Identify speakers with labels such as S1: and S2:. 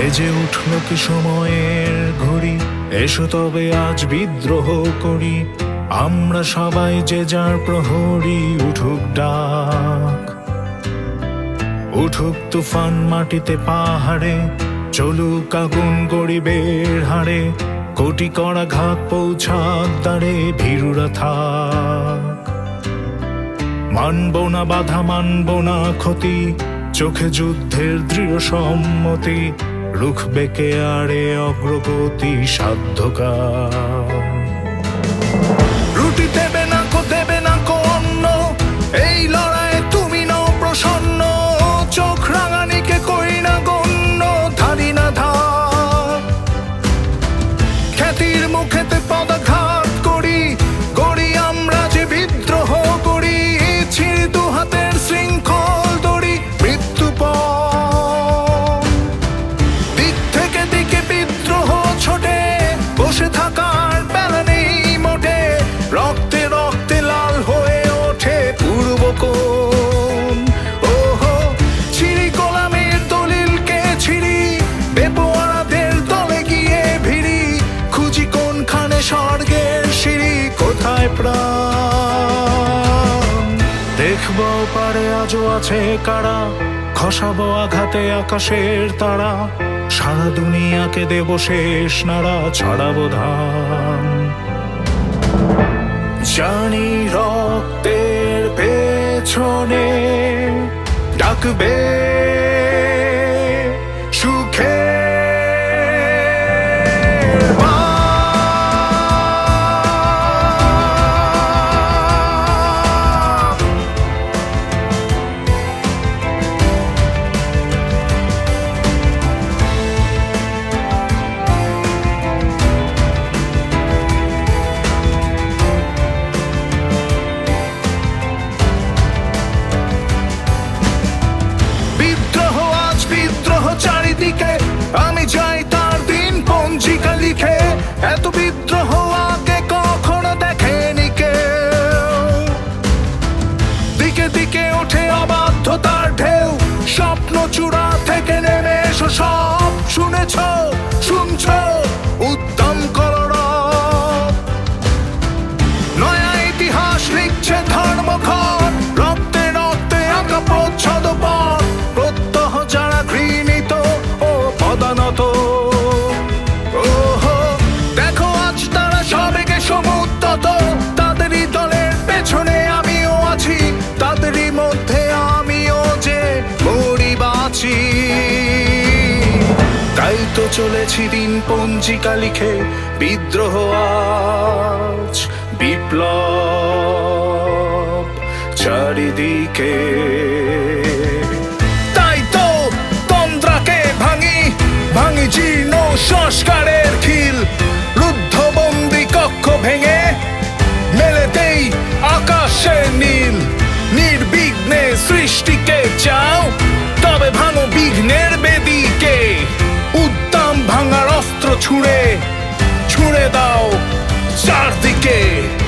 S1: বেজে উঠল কি সময়ের ঘড়ি? এসো তবে আজ বিদ্রোহ করি। আমরা সবাই যে যার প্রহরী, উঠুক ডাক। উঠুক তুফান মাটিতে পাহাড়ে, চলুক আগুন গরিবের হাড়ে। কোটি করা ঘাত পৌঁছাক দাঁড়ে ভীরুরা থাক। মানব না বাধা, মানব না ক্ষতি, চোখে যুদ্ধের দৃঢ় সম্মতি। রুখ বেকে আরে অগ্রগতি সাধ্যকার? রুটি দেবে না কো, দেবে না কো অন্ন। এই লড়াইয়ে তুমি নও প্রসন্ন। চোখ রাঙানিকে কই না গণ্য, ধারি না ধার। খ্যাতির মুখেতে পদাঘাত কোথায় প্রাণ? দেখব পারে আজও আছে কারা? খসাবো আঘাতে আকাশের তারা। সারা দুনিয়াকে দেব শেষ নাড়া, ছড়াবো ধান। জানি রক্তের পেছনে ডাকবে মরি তাই তো চলেছি দিন পঞ্জিকা লিখে বিদ্রোহ আজ, বিপ্লব চারিদিকে। তাই তো তন্দ্রাকে ভাঙি ভাঙি জীর্ণ সংস্কারের খিল। রুদ্ধবন্দি কক্ষ ভেঙে মেলে দেই আকাশের নীল, নির্বিঘ্নে সৃষ্টিকে চাও The game.